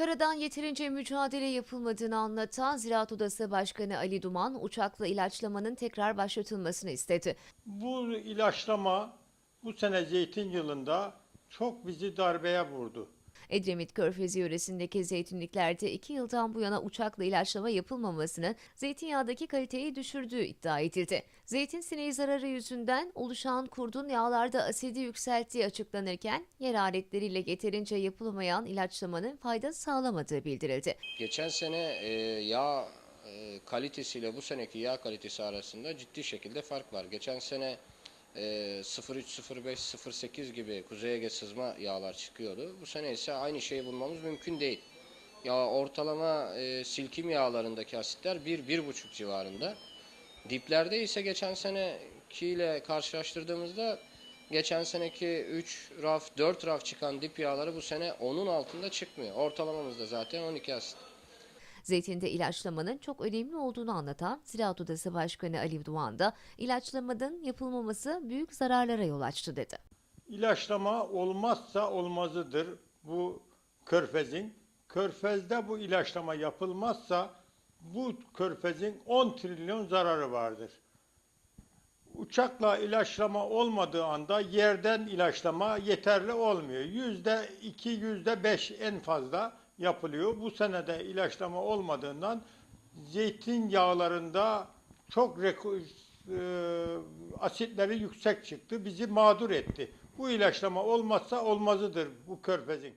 Karadan yeterince mücadele yapılmadığını anlatan Ziraat Odası Başkanı Ali Duman, uçakla ilaçlamanın tekrar başlatılmasını istedi. Bu ilaçlama bu sene zeytin yılında çok bizi darbeye vurdu. Edremit Körfezi yöresindeki zeytinliklerde iki yıldan bu yana uçakla ilaçlama yapılmamasının zeytinyağdaki kaliteyi düşürdüğü iddia edildi. Zeytin sineği zararı yüzünden oluşan kurdun yağlarda asidi yükselttiği açıklanırken yer aletleriyle yeterince yapılamayan ilaçlamanın fayda sağlamadığı bildirildi. Geçen sene e, yağ e, kalitesiyle bu seneki yağ kalitesi arasında ciddi şekilde fark var. Geçen sene e, 03, 05, 08 gibi Kuzey Ege sızma yağlar çıkıyordu. Bu sene ise aynı şeyi bulmamız mümkün değil. Ya ortalama e, silkim yağlarındaki asitler 1-1,5 civarında. Diplerde ise geçen senekiyle karşılaştırdığımızda geçen seneki 3 raf, 4 raf çıkan dip yağları bu sene onun altında çıkmıyor. Ortalamamız da zaten 12 asit. Zeytinde ilaçlamanın çok önemli olduğunu anlatan Ziraat Odası Başkanı Ali Doğan da ilaçlamanın yapılmaması büyük zararlara yol açtı dedi. İlaçlama olmazsa olmazıdır bu körfezin. Körfezde bu ilaçlama yapılmazsa bu körfezin 10 trilyon zararı vardır. Uçakla ilaçlama olmadığı anda yerden ilaçlama yeterli olmuyor. Yüzde iki, yüzde beş en fazla yapılıyor. Bu senede ilaçlama olmadığından zeytin yağlarında çok e, asitleri yüksek çıktı. Bizi mağdur etti. Bu ilaçlama olmazsa olmazıdır bu körfezin.